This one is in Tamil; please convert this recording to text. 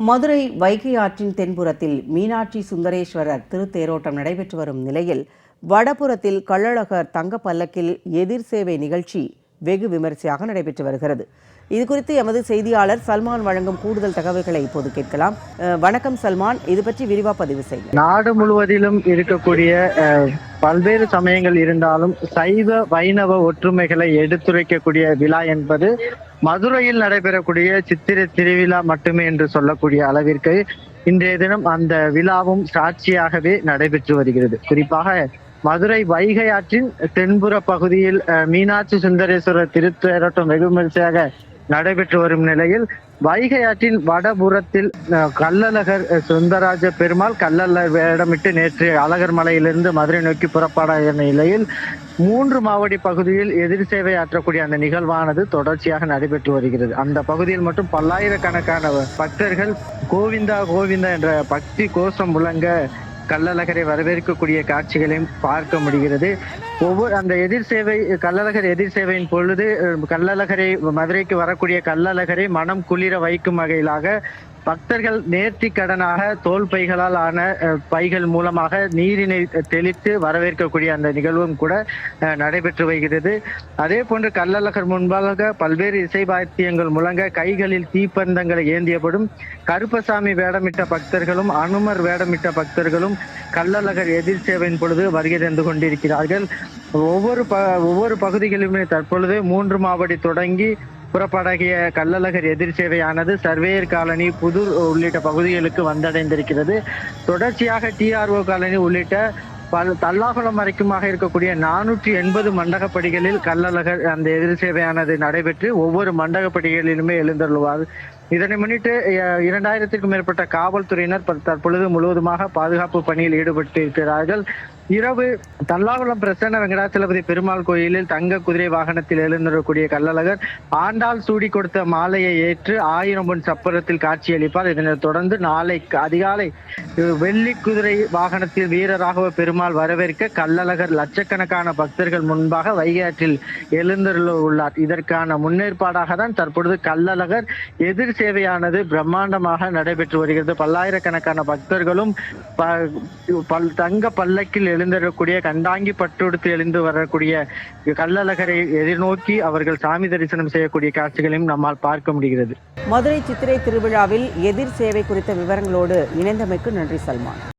மதுரை வைகை ஆற்றின் தென்புறத்தில் மீனாட்சி சுந்தரேஸ்வரர் திருத்தேரோட்டம் நடைபெற்று வரும் நிலையில் வடபுறத்தில் கள்ளழகர் தங்க பல்லக்கில் எதிர் சேவை நிகழ்ச்சி வெகு விமரிசையாக நடைபெற்று வருகிறது. இது குறித்து எமது செய்தியாளர் சல்மான் வழங்கும் கூடுதல் தகவல்களை இப்போது கேட்கலாம். வணக்கம் சல்மான். இது பற்றி விரிவா பதிவு செய்ய நாடு முழுவதிலும் இருக்கக்கூடிய பல்வேறு சமயங்கள் இருந்தாலும் சைவ வைணவ ஒற்றுமைகளை எடுத்துரைக்கக்கூடிய விழா என்பது மதுரையில் நடைபெறக்கூடிய சித்திரை திருவிழா மட்டுமே என்று சொல்லக்கூடிய அளவிற்கு இன்றைய தினம் அந்த விழாவும் சாட்சியாகவே நடைபெற்று வருகிறது. குறிப்பாக மதுரை வைகை ஆற்றின் தென்புற பகுதியில் மீனாட்சி சுந்தரேஸ்வரர் திருத்தேரோட்டம் வெகுமரிசையாக நடைபெற்று வரும் நிலையில் வைகை ஆற்றின் வடபுறத்தில் கள்ளழகர் சுந்தராஜ பெருமாள் கல்லழகர் வேடமிட்டு நேற்று அழகர் மலையிலிருந்து மதுரை நோக்கி புறப்பாடாகிற நிலையில் மூன்று மாவடி பகுதியில் எதிர் சேவை ஆற்றக்கூடிய அந்த நிகழ்வானது தொடர்ச்சியாக நடைபெற்று வருகிறது. அந்த பகுதியில் மட்டும் பல்லாயிரக்கணக்கான பக்தர்கள் கோவிந்தா கோவிந்தா என்ற பக்தி கோஷம் முழங்க கள்ளழகரை வரவேற்கக்கூடிய காட்சிகளையும் பார்க்க முடிகிறது. ஒவ்வொரு அந்த எதிர் சேவை கள்ளழகர் எதிர் சேவையின் பொழுது கள்ளழகரை மதுரைக்கு வரக்கூடிய கள்ளழகரை மனம் குளிர வைக்கும் வகையிலாக பக்தர்கள் நேர்த்தி கடனாக தோல் பைகளால் ஆன அஹ், பைகள் மூலமாக நீரினை தெளித்து வரவேற்கக்கூடிய அந்த நிகழ்வும் கூட அஹ், நடைபெற்று வருகிறது. அதே போன்று கள்ளழகர் முன்பாக பல்வேறு இசை வாத்தியங்கள் முழங்க கைகளில் தீப்பந்தங்களை ஏந்தியபடும் கருப்பசாமி வேடமிட்ட பக்தர்களும் அனுமர் வேடமிட்ட பக்தர்களும் கள்ளழகர் எதிர் சேவையின் பொழுது வருகை தந்து கொண்டிருக்கிறார்கள். ஒவ்வொரு ப ஒவ்வொரு பகுதிகளிலுமே தற்பொழுது மூன்று மாவடி தொடங்கி புறப்படகிய கள்ளழகர் எதிர் சேவையானது சர்வேயர் காலனி புதூர் உள்ளிட்ட பகுதிகளுக்கு வந்தடைந்திருக்கிறது. தொடர்ச்சியாக டிஆர்ஓ காலனி உள்ளிட்ட தல்லாகுளம் வரைக்குமாக இருக்கக்கூடிய நானூற்றி எண்பது மண்டகப்படிகளில் கள்ளழகர் அந்த எதிர் சேவையானது நடைபெற்று ஒவ்வொரு மண்டகப்படிகளிலுமே எழுந்தருள்வார். இதனை முன்னிட்டு இரண்டாயிரத்திற்கும் மேற்பட்ட காவல்துறையினர் தற்பொழுது முழுவதுமாக பாதுகாப்பு பணியில் ஈடுபட்டு இருக்கிறார்கள். இரவு தல்லாகுளம் பிரசன்ன வெங்கடாச்சலபதி பெருமாள் கோயிலில் தங்க குதிரை வாகனத்தில் எழுந்திருக்கக்கூடிய கள்ளழகர் ஆண்டாள் சூடி கொடுத்த மாலையை ஏற்று ஆயிரம் பொன் சப்பரத்தில் காட்சியளிப்பார். இதனைத் தொடர்ந்து நாளை அதிகாலை வெள்ளி குதிரை வாகனத்தில் வீரராகவ பெருமாள் வரவேற்க கள்ளழகர் லட்சக்கணக்கான பக்தர்கள் முன்பாக வைகாற்றில் எழுந்தருள உள்ளார். இதற்கான முன்னேற்பாடாக தான் தற்பொழுது கள்ளழகர் எதிர் சேவையானது பிரம்மாண்டமாக நடைபெற்று வருகிறது. பல்லாயிரக்கணக்கான பக்தர்களும் ப- பல் தங்க பல்லக்கில் எழுந்திருக்கக்கூடிய கண்டாங்கி பட்டுடுத்து எழுந்து வரக்கூடிய கள்ளழகரை எதிர்நோக்கி அவர்கள் சாமி தரிசனம் செய்யக்கூடிய காட்சிகளையும் நம்மால் பார்க்க முடிகிறது. மதுரை சித்திரை திருவிழாவில் எதிர் சேவை குறித்த விவரங்களோடு இணைந்தமைக்கு நன்றி. சல்மான்